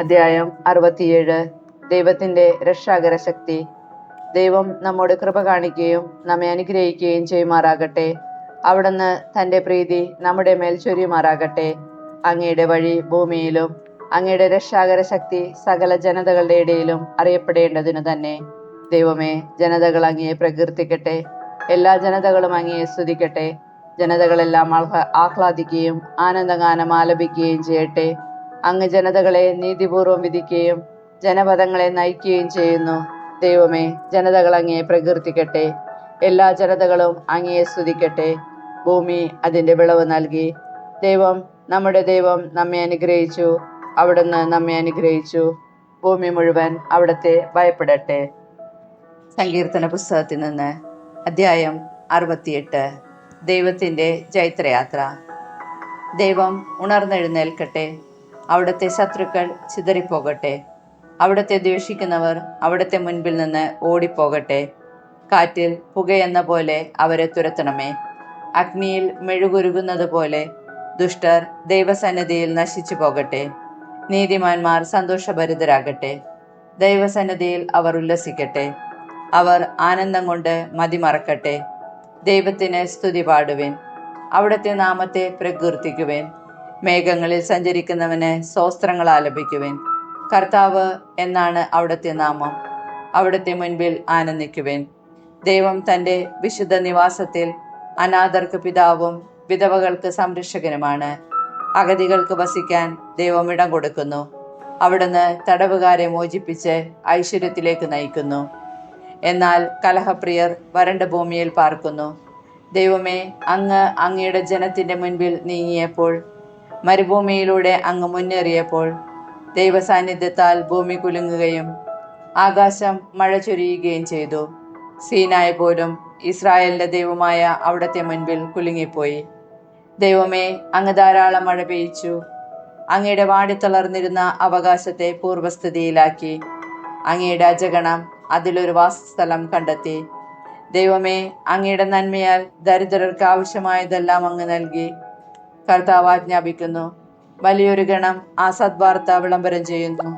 അധ്യായം അറുപത്തിയേഴ്. ദൈവത്തിന്റെ രക്ഷാകര ശക്തി ദൈവം നമ്മോട് കൃപ കാണിക്കുകയും നമ്മെ അനുഗ്രഹിക്കുകയും ചെയ്യുമാറാകട്ടെ. അവിടുന്ന് തന്റെ പ്രീതി നമ്മുടെ മേൽ ചൊരിയുമാറാകട്ടെ. അങ്ങയുടെ വഴി ഭൂമിയിലും അങ്ങയുടെ രക്ഷാകര ശക്തി സകല ജനതകളുടെ ഇടയിലും അറിയപ്പെടേണ്ടതിനു തന്നെ. ദൈവമേ ജനതകൾ അങ്ങയെ പ്രകീർത്തിക്കട്ടെ. എല്ലാ ജനതകളും അങ്ങയെ സ്തുതിക്കട്ടെ. ജനതകളെല്ലാം ആഹ്ലാ- ആഹ്ലാദിക്കുകയും ആനന്ദഗാനം ആലപിക്കുകയും ചെയ്യട്ടെ. അങ്ങ് ജനതകളെ നീതിപൂർവം വിധിക്കുകയും ജനപദങ്ങളെ നയിക്കുകയും ചെയ്യുന്നു. ദൈവമേ ജനതകൾ അങ്ങയെ പ്രകീർത്തിക്കട്ടെ. എല്ലാ ജനതകളും അങ്ങയെ സ്തുതിക്കട്ടെ. ഭൂമി അതിന്റെ വിളവ് നൽകി. ദൈവം നമ്മുടെ ദൈവം നമ്മെ അനുഗ്രഹിച്ചു. അവിടുന്ന് നമ്മെ അനുഗ്രഹിച്ചു. ഭൂമി മുഴുവൻ അവിടത്തെ ഭയപ്പെടട്ടെ. സങ്കീർത്തന പുസ്തകത്തിൽ നിന്ന് അധ്യായം അറുപത്തിയെട്ട്. ദൈവത്തിന്റെ ജൈത്രയാത്ര. ദൈവം ഉണർന്നെഴുന്നേൽക്കട്ടെ. അവിടുത്തെ ശത്രുക്കൾ ചിതറിപ്പോകട്ടെ. അവിടുത്തെ ദ്വേഷിക്കുന്നവർ അവിടുത്തെ മുൻപിൽ നിന്ന് ഓടിപ്പോകട്ടെ. കാറ്റിൽ പുകയെന്ന പോലെ അവരെ തുരത്തണമേ. അഗ്നിയിൽ മെഴുകുരുകുന്നത് പോലെ ദുഷ്ടർ ദൈവസന്നിധിയിൽ നശിച്ചു പോകട്ടെ. നീതിമാന്മാർ സന്തോഷഭരിതരാകട്ടെ. ദൈവസന്നിധിയിൽ അവർ ഉല്ലസിക്കട്ടെ. അവർ ആനന്ദം കൊണ്ട് മതിമറക്കട്ടെ. ദൈവത്തിന് സ്തുതി പാടുവേൻ. അവിടുത്തെ നാമത്തെ പ്രകീർത്തിക്കുവിൻ. മേഘങ്ങളിൽ സഞ്ചരിക്കുന്നവന് സ്വസ്ത്രങ്ങൾ ആലപിക്കുവിൻ. കർത്താവ് എന്നാണ് അവിടുത്തെ നാമം. അവിടുത്തെ മുൻപിൽ ആനന്ദിക്കുവിൻ. ദൈവം തന്റെ വിശുദ്ധ നിവാസത്തിൽ അനാഥർക്ക് പിതാവും വിധവകൾക്ക് സംരക്ഷകനുമാണ്. അഗതികൾക്ക് വസിക്കാൻ ദൈവം ഇടം കൊടുക്കുന്നു. അവിടുന്ന് തടവുകാരെ മോചിപ്പിച്ച് ഐശ്വര്യത്തിലേക്ക് നയിക്കുന്നു. എന്നാൽ കലഹപ്രിയർ വരണ്ട ഭൂമിയിൽ പാർക്കുന്നു. ദൈവമേ അങ്ങ് അങ്ങയുടെ ജനത്തിന്റെ മുൻപിൽ നീങ്ങിയപ്പോൾ മരുഭൂമിയിലൂടെ അങ്ങ് മുന്നേറിയപ്പോൾ ദൈവസാന്നിധ്യത്താൽ ഭൂമി കുലുങ്ങുകയും ആകാശം മഴ ചൊരിയുകയും ചെയ്തു. സീനായ പോലും ഇസ്രായേലിന്റെ ദൈവമായ അവിടത്തെ മുൻപിൽ കുലുങ്ങിപ്പോയി. ദൈവമേ അങ്ങ് ധാരാളം മഴ പെയ്ച്ചു അങ്ങയുടെ വാടിത്തളർന്നിരുന്ന അവകാശത്തെ പൂർവസ്ഥിതിയിലാക്കി അങ്ങയുടെ അജഗണം അതിലൊരു വാസസ്ഥലം കണ്ടെത്തി. ദൈവമേ അങ്ങയുടെ നന്മയാൽ ദരിദ്രർക്ക് ആവശ്യമായതെല്ലാം അങ്ങ് നൽകി. കർത്താവ് ആജ്ഞാപിക്കുന്നു. വലിയൊരു ഗണം ആ സദ്വാർത്ത വിളംബരം ചെയ്യുന്നു.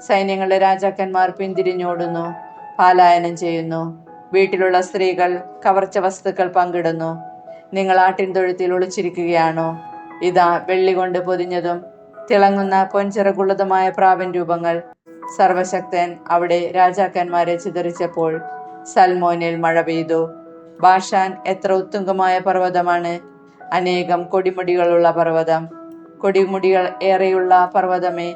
സൈന്യങ്ങളുടെ രാജാക്കന്മാർ പിന്തിരിഞ്ഞോടുന്നു പാലായനം ചെയ്യുന്നു. വീട്ടിലുള്ള സ്ത്രീകൾ കവർച്ച വസ്തുക്കൾ പങ്കിടുന്നു. നിങ്ങൾ ആട്ടിൻ തൊഴുത്തിൽ ഒളിച്ചിരിക്കുകയാണോ? ഇതാ വെള്ളി കൊണ്ട് പൊതിഞ്ഞതും തിളങ്ങുന്ന പൊൻചിറകുള്ളതുമായ പ്രാവൻ രൂപങ്ങൾ. സർവശക്തൻ അവിടെ രാജാക്കന്മാരെ ചിതറിച്ചപ്പോൾ സൽമോനിൽ മഴ പെയ്തു. ബാഷാൻ എത്ര ഉത്തുംഗമായ പർവതമാണ്. അനേകം കൊടിമുടികളുള്ള പർവതം. കൊടിമുടികൾ ഏറെയുള്ള പർവതമേ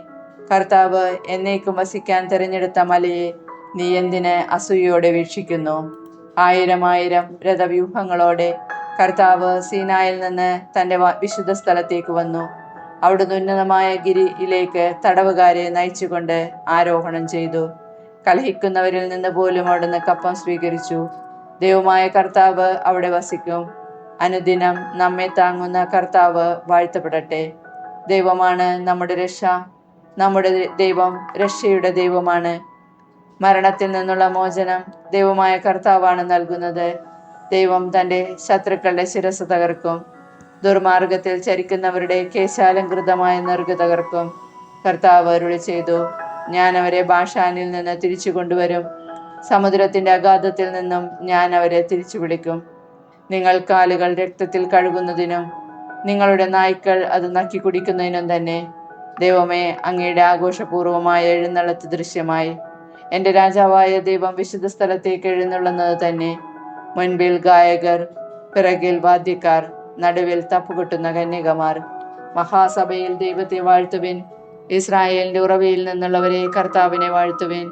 കർത്താവ് എന്നേക്കും വസിക്കാൻ തിരഞ്ഞെടുത്ത മലയെ നീ എന്തിന് അസൂയോടെ വീക്ഷിക്കുന്നു? ആയിരം ആയിരം രഥവ്യൂഹങ്ങളോടെ കർത്താവ് സീനായിൽ നിന്ന് തന്റെ വിശുദ്ധ സ്ഥലത്തേക്ക് വന്നു. അവിടുന്ന് ഉന്നതമായ ഗിരിയിലേക്ക് തടവുകാരെ നയിച്ചുകൊണ്ട് ആരോഹണം ചെയ്തു. കലഹിക്കുന്നവരിൽ നിന്ന് പോലും അവിടുന്ന് കപ്പം സ്വീകരിച്ചു. ദൈവമായ കർത്താവ് അവിടെ വസിക്കും. അനുദിനം നമ്മെ താങ്ങുന്ന കർത്താവ് വാഴ്ത്തപ്പെടട്ടെ. ദൈവമാണ് നമ്മുടെ രക്ഷ. നമ്മുടെ ദൈവം രക്ഷയുടെ ദൈവമാണ്. മരണത്തിൽ നിന്നുള്ള മോചനം ദൈവമായ കർത്താവാണ് നൽകുന്നത്. ദൈവം തന്റെ ശത്രുക്കളുടെ ശിരസ് തകർക്കും. ദുർമാർഗത്തിൽ ചരിക്കുന്നവരുടെ കേശാലങ്കൃതമായ നെറുക തകർക്കും. കർത്താവ് അരുളി ചെയ്തു ഞാൻ അവരെ ഭാഷാനിൽ നിന്ന് തിരിച്ചു കൊണ്ടുവരും. സമുദ്രത്തിന്റെ അഗാധത്തിൽ നിന്നും ഞാൻ അവരെ തിരിച്ചു വിളിക്കും. നിങ്ങൾ കാലുകൾ രക്തത്തിൽ കഴുകുന്നതിനും നിങ്ങളുടെ നായ്ക്കൾ അത് നക്കി കുടിക്കുന്നതിനും തന്നെ. ദൈവമേ അങ്ങയുടെ ആഘോഷപൂർവമായ എഴുന്നള്ളത്ത് ദൃശ്യമായി. എന്റെ രാജാവായ ദൈവം വിശുദ്ധ സ്ഥലത്തേക്ക് എഴുന്നള്ളുന്നത് തന്നെ. മുൻപിൽ ഗായകർ പിറകിൽ വാദ്യക്കാർ നടുവിൽ തപ്പുകൊട്ടുന്ന കന്യകമാർ. മഹാസഭയിൽ ദൈവത്തെ വാഴ്ത്തുവിൻ. ഇസ്രായേലിന്റെ ഉറവയിൽ നിന്നുള്ളവരെ കർത്താവിനെ വാഴ്ത്തുവിൻ.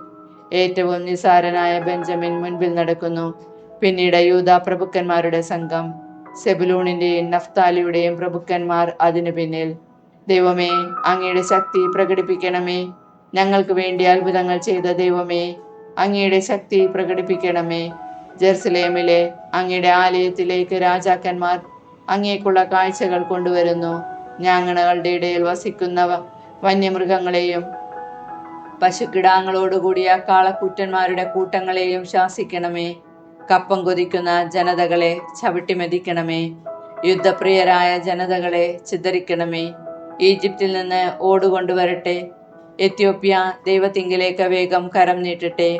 ഏറ്റവും നിസാരനായ ബെഞ്ചമിൻ മുൻപിൽ നടക്കുന്നു. പിന്നീട് യൂത പ്രഭുക്കന്മാരുടെ സംഘം സെബുലൂണിന്റെയും നഫ്താലിയുടെയും പ്രഭുക്കന്മാർ അതിനു പിന്നിൽ. ദൈവമേ അങ്ങയുടെ ശക്തി പ്രകടിപ്പിക്കണമേ. ഞങ്ങൾക്ക് വേണ്ടി അത്ഭുതങ്ങൾ ചെയ്ത ദൈവമേ അങ്ങയുടെ ശക്തി പ്രകടിപ്പിക്കണമേ. ജെറുസലേമിലെ അങ്ങയുടെ ആലയത്തിലേക്ക് രാജാക്കന്മാർ അങ്ങേക്കുള്ള കാഴ്ചകൾ കൊണ്ടുവരുന്നു. ഞാങ്ങണകളുടെ ഇടയിൽ വസിക്കുന്ന വന്യമൃഗങ്ങളെയും പശുക്കിടാങ്ങളോടുകൂടിയ കാളക്കൂറ്റന്മാരുടെ കൂട്ടങ്ങളെയും ശാസിക്കണമേ. കപ്പം കൊതിക്കുന്ന ജനതകളെ ചവിട്ടി മെതിക്കണമേ യുദ്ധപ്രിയരായ ജനതകളെ ചിതറിക്കണമേ. ഈജിപ്തിൽ നിന്ന് ഓടുകൊണ്ടുവരട്ടെ. എത്യോപ്യ ദൈവത്തിങ്കിലേക്ക് വേഗം കരം നീട്ടട്ടെ.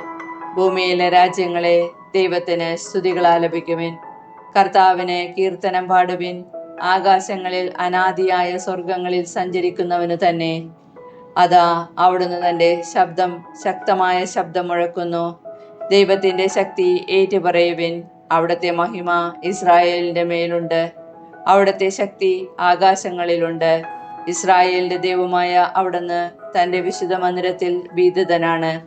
ഭൂമിയിലെ രാജ്യങ്ങളെ ദൈവത്തിന് സ്തുതികൾ ആലപിക്കുവിൻ കർത്താവിന് കീർത്തനം പാടുവിൻ. ആകാശങ്ങളിൽ അനാദിയായ സ്വർഗങ്ങളിൽ സഞ്ചരിക്കുന്നവന് തന്നെ. അതാ അവിടുന്ന് തന്റെ ശബ്ദം ശക്തമായ ശബ്ദം മുഴക്കുന്നു. ദൈവത്തിന്റെ ശക്തി ഏറ്റുപറയുവിൻ. അവിടുത്തെ മഹിമ ഇസ്രായേലിന്റെ മേലുണ്ട്. അവിടുത്തെ ശക്തി ആകാശങ്ങളിലുണ്ട്. ഇസ്രായേലിന്റെ ദൈവമായ അവിടുന്ന് തന്റെ വിശുദ്ധ മന്ദിരത്തിൽ ഭീതിതനാണ്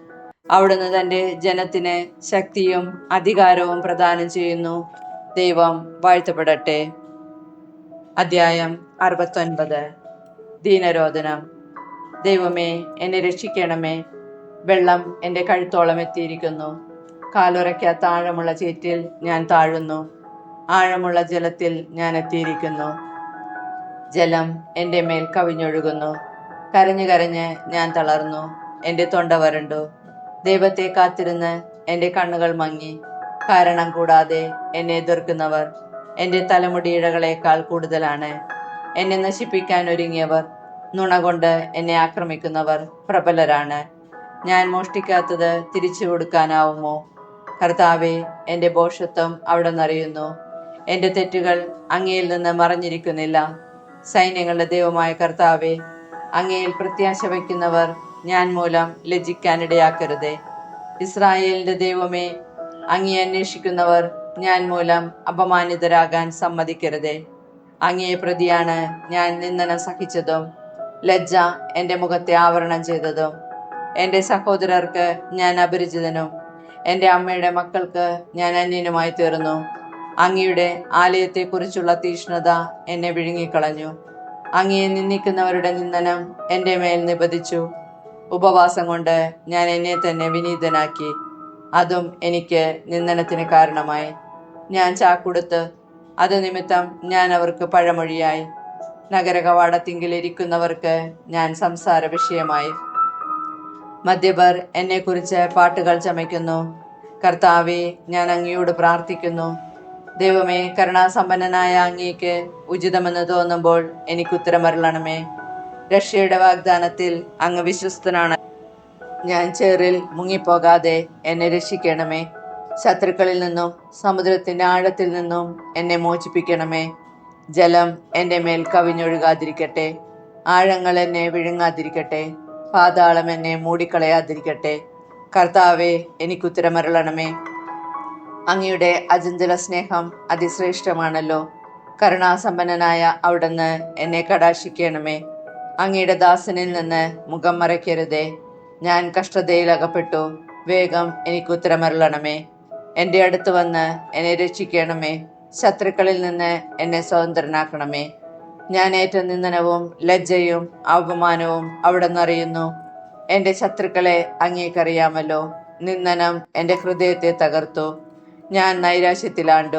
അവിടുന്ന് തന്റെ ജനത്തിന് ശക്തിയും അധികാരവും പ്രദാനം ചെയ്യുന്നു. ദൈവം വാഴ്ത്തപ്പെടട്ടെ. അധ്യായം അറുപത്തൊൻപത്. ദീനരോധനം ദൈവമേ എന്നെ രക്ഷിക്കണമേ. വെള്ളം എന്റെ കഴുത്തോളം എത്തിയിരിക്കുന്നു. കാലുറയ്ക്കാത്ത താഴമുള്ള ചേറ്റിൽ ഞാൻ താഴുന്നു. ആഴമുള്ള ജലത്തിൽ ഞാൻ എത്തിയിരിക്കുന്നു. ജലം എന്റെ മേൽ കവിഞ്ഞൊഴുകുന്നു. കരഞ്ഞു കരഞ്ഞ് ഞാൻ തളർന്നു. എന്റെ തൊണ്ട വരണ്ടു. ദൈവത്തെ കാത്തിരുന്ന് എന്റെ കണ്ണുകൾ മങ്ങി. കാരണം കൂടാതെ എന്നെ എതിർക്കുന്നവർ എന്റെ തലമുടിയിഴകളേക്കാൾ കൂടുതലാണ്. എന്നെ നശിപ്പിക്കാൻ ഒരുങ്ങിയവർ നുണ കൊണ്ട് എന്നെ ആക്രമിക്കുന്നവർ പ്രബലരാണ്. ഞാൻ മോഷ്ടിക്കാത്തത് തിരിച്ചു കൊടുക്കാനാവുമോ? കർത്താവെ എന്റെ ബോഷത്വം അവിടെ നിറയുന്നു എന്റെ തെറ്റുകൾ അങ്ങയിൽ നിന്ന് മറഞ്ഞിരിക്കുന്നില്ല. സൈന്യങ്ങളുടെ ദൈവമായ കർത്താവെ അങ്ങയിൽ പ്രത്യാശ വയ്ക്കുന്നവർ ഞാൻ മൂലം ലജ്ജിക്കാനിടയാക്കരുതേ ഇസ്രായേലിന്റെ ദൈവമേ അങ്ങയെ അന്വേഷിക്കുന്നവർ ഞാൻ മൂലം അപമാനിതരാകാൻ സമ്മതിക്കരുതേ. അങ്ങയെ പ്രതിയാണ് ഞാൻ നിന്ദനം സഹിച്ചതും ലജ്ജ എന്റെ മുഖത്തെ ആവരണം ചെയ്തതും. എന്റെ സഹോദരർക്ക് ഞാൻ അപരിചിതനും എന്റെ അമ്മയുടെ മക്കൾക്ക് ഞാൻ അന്യനുമായി തീർന്നു. അങ്ങയുടെ ആലയത്തെക്കുറിച്ചുള്ള തീഷ്ണത എന്നെ വിഴുങ്ങിക്കളഞ്ഞു. അങ്ങയെ നിന്ദിക്കുന്നവരുടെ നിന്ദനം എന്റെ മേൽ നിപതിച്ചു ഉപവാസം കൊണ്ട് ഞാൻ എന്നെ തന്നെ വിനീതനാക്കി. അതും എനിക്ക് നിന്ദനത്തിന് കാരണമായി. ഞാൻ ചാക്കുടുത്ത് അത് നിമിത്തം ഞാൻ അവർക്ക് പഴമൊഴിയായി. നഗര കവാടത്തിങ്കിൽ ഇരിക്കുന്നവർക്ക് ഞാൻ സംസാര വിഷയമായി മദ്യപർ എന്നെക്കുറിച്ച് പാട്ടുകൾ ചമയ്ക്കുന്നു. കർത്താവെ ഞാൻ അങ്ങയോട് പ്രാർത്ഥിക്കുന്നു. ദൈവമേ കരുണാസമ്പന്നനായ അങ്ങേക്ക് ഉചിതമെന്ന് തോന്നുമ്പോൾ എനിക്ക് ഉത്തരമരളണമേ. രക്ഷയുടെ വാഗ്ദാനത്തിൽ അങ്ങ് വിശ്വസ്തനാണ്. ഞാൻ ചേറിൽ മുങ്ങിപ്പോകാതെ എന്നെ രക്ഷിക്കണമേ. ശത്രുക്കളിൽ നിന്നും സമുദ്രത്തിന്റെ ആഴത്തിൽ നിന്നും എന്നെ മോചിപ്പിക്കണമേ. ജലം എന്റെ മേൽ കവിഞ്ഞൊഴുകാതിരിക്കട്ടെ. ആഴങ്ങൾ എന്നെ വിഴുങ്ങാതിരിക്കട്ടെ. പാതാളം എന്നെ മൂടിക്കളയാതിരിക്കട്ടെ. കർത്താവെ എനിക്കുത്തരമരുളണമേ അങ്ങയുടെ അചഞ്ചല സ്നേഹം അതിശ്രേഷ്ഠമാണല്ലോ. കരുണാസമ്പന്നനായ അവിടുന്ന് എന്നെ കടാശിക്കണമേ അങ്ങയുടെ ദാസനിൽ നിന്ന് മുഖം മറയ്ക്കരുതേ. ഞാൻ കഷ്ടതയിൽ അകപ്പെട്ടു. വേഗം എനിക്ക് ഉത്തരമരുളണമേ. എന്റെ അടുത്ത് വന്ന് എന്നെ രക്ഷിക്കണമേ. ശത്രുക്കളിൽ നിന്ന് എന്നെ സ്വതന്ത്രനാക്കണമേ. ഞാൻ ഏറ്റ നിന്ദനവും ലജ്ജയും അപമാനവും അവിടെ നിന്നറിയുന്നു എന്റെ ശത്രുക്കളെ അങ്ങേക്കറിയാമല്ലോ. നിന്ദനം എന്റെ ഹൃദയത്തെ തകർത്തു. ഞാൻ നൈരാശ്യത്തിലാണ്ടു.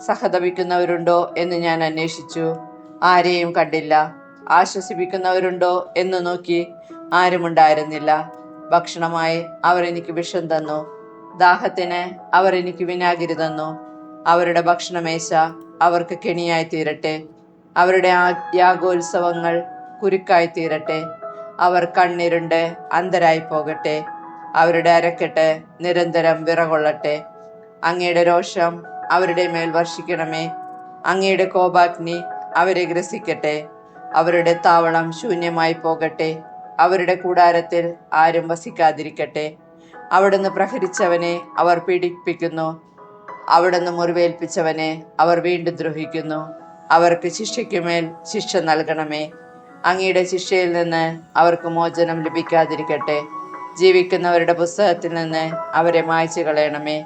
സഹതപിക്കുന്നവരുണ്ടോ എന്ന് ഞാൻ അന്വേഷിച്ചു. ആരെയും കണ്ടില്ല. ആശ്വസിപ്പിക്കുന്നവരുണ്ടോ എന്ന് നോക്കി ആരുമുണ്ടായിരുന്നില്ല. ഭക്ഷണമായി അവർ എനിക്ക് വിഷം തന്നു. ദാഹത്തിന് അവർ എനിക്ക് വിനാഗിരി തന്നു. അവരുടെ ഭക്ഷണമേശ അവർക്ക് കെണിയായി തീരട്ടെ. അവരുടെ യാഗോത്സവങ്ങൾ കുരുക്കായി തീരട്ടെ. അവർ കണ്ണിരുണ്ട് അന്തരായി പോകട്ടെ. അവരുടെ അരക്കെട്ട് നിരന്തരം വിറകൊള്ളട്ടെ. അങ്ങയുടെ രോഷം അവരുടെ മേൽ വർഷിക്കണമേ. അങ്ങയുടെ കോപാഗ്നി അവരെ ഗ്രസിക്കട്ടെ. അവരുടെ താവളം ശൂന്യമായി പോകട്ടെ. അവരുടെ കൂടാരത്തിൽ ആരും വസിക്കാതിരിക്കട്ടെ. അവിടുന്ന് പ്രഹരിച്ചവനെ അവർ പീഡിപ്പിക്കുന്നു. അവിടുന്ന് മുറിവേൽപ്പിച്ചവനെ അവർ വീണ്ടും ദ്രോഹിക്കുന്നു. അവർക്ക് ശിക്ഷയ്ക്കുമേൽ ശിക്ഷ നൽകണമേ. അങ്ങയുടെ ശിക്ഷയിൽ നിന്ന് അവർക്ക് മോചനം ലഭിക്കാതിരിക്കട്ടെ. ജീവിക്കുന്നവരുടെ പുസ്തകത്തിൽ നിന്ന് അവരെ മായ്ച്ചു കളയണമേ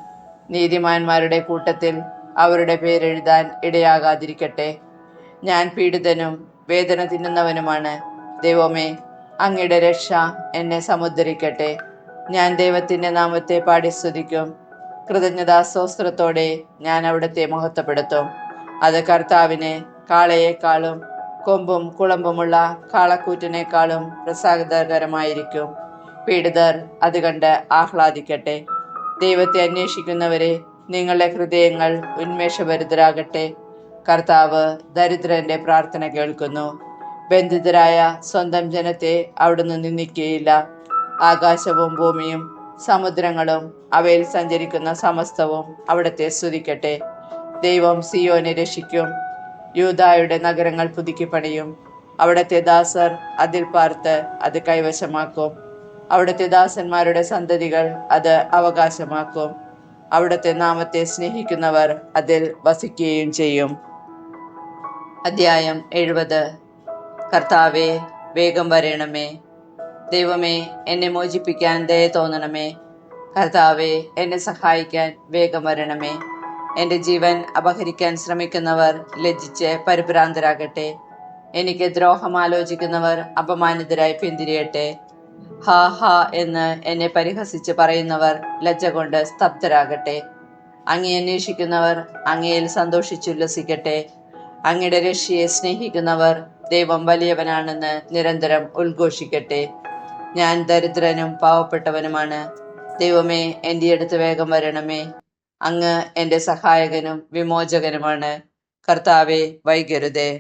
നീതിമാന്മാരുടെ കൂട്ടത്തിൽ അവരുടെ പേരെഴുതാൻ ഇടയാകാതിരിക്കട്ടെ. ഞാൻ പീഡിതനും വേദന തിന്നുന്നവനുമാണ്. ദൈവമേ അങ്ങയുടെ രക്ഷ എന്നെ സമുദ്ധരിക്കട്ടെ. ഞാൻ ദൈവത്തിന്റെ നാമത്തെ പാടി സ്തുതിക്കും. കൃതജ്ഞതാസ്തോത്രത്തോടെ ഞാൻ അവിടുത്തെ മഹത്വപ്പെടുത്തും. അത് കർത്താവിനെ കാളയേക്കാളും കൊമ്പും കുളമ്പുമുള്ള കാളക്കൂറ്റിനേക്കാളും പ്രസാദകരമായിരിക്കും. പീഡിതർ അത് കണ്ട് ആഹ്ലാദിക്കട്ടെ. ദൈവത്തെ അന്വേഷിക്കുന്നവരെ നിങ്ങളുടെ ഹൃദയങ്ങൾ ഉന്മേഷഭരിതരാകട്ടെ. കർത്താവ് ദരിദ്രന്റെ പ്രാർത്ഥന കേൾക്കുന്നു. ബന്ധിതരായ സ്വന്തം ജനത്തെ അവിടുന്ന് നിന്ദിക്കുകയില്ല. ആകാശവും ഭൂമിയും സമുദ്രങ്ങളും അവയിൽ സഞ്ചരിക്കുന്ന സമസ്തവും അവിടുത്തെ സ്തുതിക്കട്ടെ. ദൈവം സിയോനെ രക്ഷിക്കും. യൂതായുടെ നഗരങ്ങൾ പുതുക്കി പണിയും. അവിടുത്തെ ദാസർ അതിൽ പാർത്ത് അത് കൈവശമാക്കും. അവിടുത്തെ ദാസന്മാരുടെ സന്തതികൾ അത് അവകാശമാക്കും. അവിടുത്തെ നാമത്തെ സ്നേഹിക്കുന്നവർ അതിൽ വസിക്കുകയും ചെയ്യും. അധ്യായം എഴുപത്. കർത്താവെ വേഗം വരണമേ. ദൈവമേ എന്നെ മോചിപ്പിക്കാൻ ദയ തോന്നണമേ. കർത്താവെ എന്നെ സഹായിക്കാൻ വേഗം വരണമേ. എന്റെ ജീവൻ അപഹരിക്കാൻ ശ്രമിക്കുന്നവർ ലജ്ജിച്ച് പരിഭ്രാന്തരാകട്ടെ. എനിക്ക് ദ്രോഹം ആലോചിക്കുന്നവർ അപമാനിതരായി പിന്തിരിയട്ടെ. ഹാ ഹാ എന്ന് എന്നെ പരിഹസിച്ച് പറയുന്നവർ ലജ്ജ കൊണ്ട് സ്തബ്ധരാകട്ടെ. അങ്ങേ അന്വേഷിക്കുന്നവർ അങ്ങയിൽ സന്തോഷിച്ചുല്ലസിക്കട്ടെ. അങ്ങയുടെ രക്ഷയെ സ്നേഹിക്കുന്നവർ ദൈവം വലിയവനാണെന്ന് നിരന്തരം ഉദ്ഘോഷിക്കട്ടെ. ഞാൻ ദരിദ്രനും പാവപ്പെട്ടവനുമാണ്. ദൈവമേ എന്റെ അടുത്ത് വേഗം വരണമേ. അങ്ങ് എന്റെ സഹായകനും വിമോചകനുമാണ്. കർത്താവെ വൈകരുതേ.